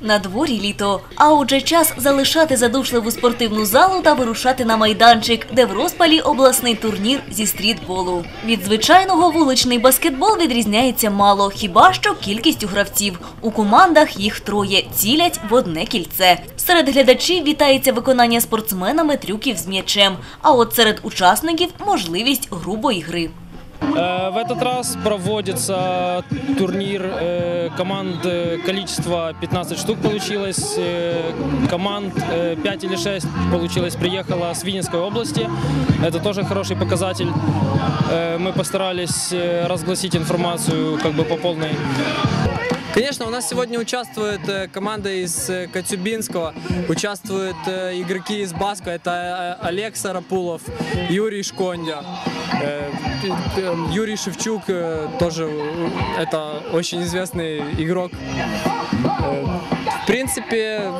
На дворі літо. А отже, час залишати задушливу спортивну залу та вирушати на майданчик, де в розпалі обласний турнір зі стрітболу. Від звичайного вуличний баскетбол відрізняється мало, хіба що кількістю гравців. У командах їх троє цілять в одне кільце. Серед глядачів вітається виконання спортсменами трюків з м'ячем. А от серед учасників можливість грубої гри. Э, В этот раз проводится турнир э, команд, э, количество 15 штук получилось, э, команд э, 5 или 6 получилось, приехало с Винницкой области, это тоже хороший показатель. Э, Мы постарались э, разгласить информацию как бы по полной. Конечно, у нас сегодня участвует э, команда из э, Коцюбинского, участвуют э, игроки из Баска, это Олег Сарапулов, Юрий Шкондя, Юрий Шевчук, тоже это очень известный игрок. В принципе,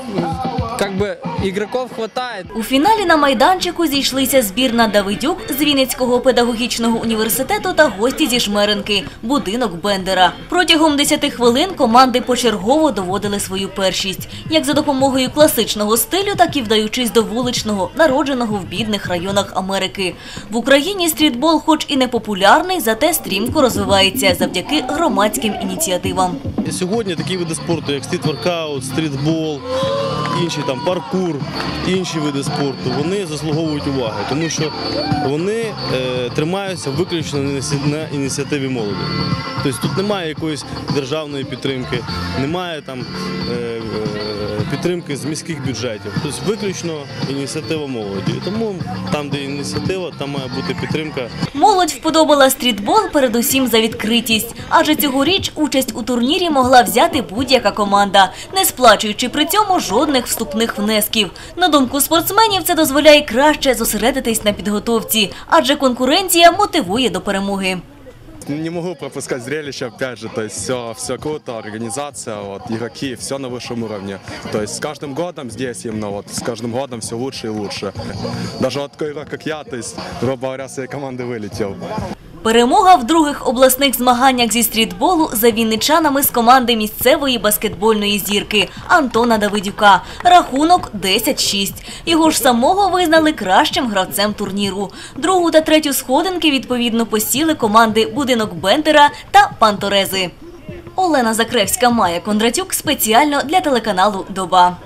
бы игроков хватает. У фіналі на майданчику зійшлися збірна Давидюк з Вінницького педагогічного університету та гості зі Жмеринки – будинок Бендера. Протягом 10 хвилин команди почергово доводили свою першість, як за допомогою класичного стилю, так і вдаючись до вуличного, народженого в бідних районах Америки. В Україні стрітбол, хоч і не популярний, зате стрімко розвивається завдяки громадським ініціативам. Сьогодні такі види спорту, як стріт-воркаут, стрітбол, інші там паркур, інші види спорту, вони заслуговують уваги, тому що вони е, тримаються виключно на ініціативі молоді. Тобто тут немає якоїсь державної підтримки, немає там е, е, підтримки з міських бюджетів. Тобто виключно ініціатива молоді. Тому там, де ініціатива, там має бути підтримка Молодь вподобала стрітбол передусім за відкритість, адже цьогоріч участь у турнірі могла взяти будь-яка команда, не сплачуючи при цьому жодних вступних внесків. На думку спортсменів, це дозволяє краще зосередитись на підготовці, адже конкуренція мотивує до перемоги. Не могу пропускать зрелище, опять же, то есть все, все круто, организация, вот, игроки, все на высшем уровне. То есть с каждым годом здесь именно, вот, с каждым годом все лучше и лучше. Даже вот такой игрок, как я, то есть, грубо говоря, с своей команды вылетел. Перемога в других обласних змаганнях зі стрітболу за вінничанами з команди місцевої баскетбольної зірки Антона Давидюка. Рахунок 10-6. Його ж самого визнали кращим гравцем турніру. Другу та третю сходинки відповідно посіли команди Будинок Бендера та Панторези. Олена Закревська, Майя Кондратюк спеціально для телеканалу Доба.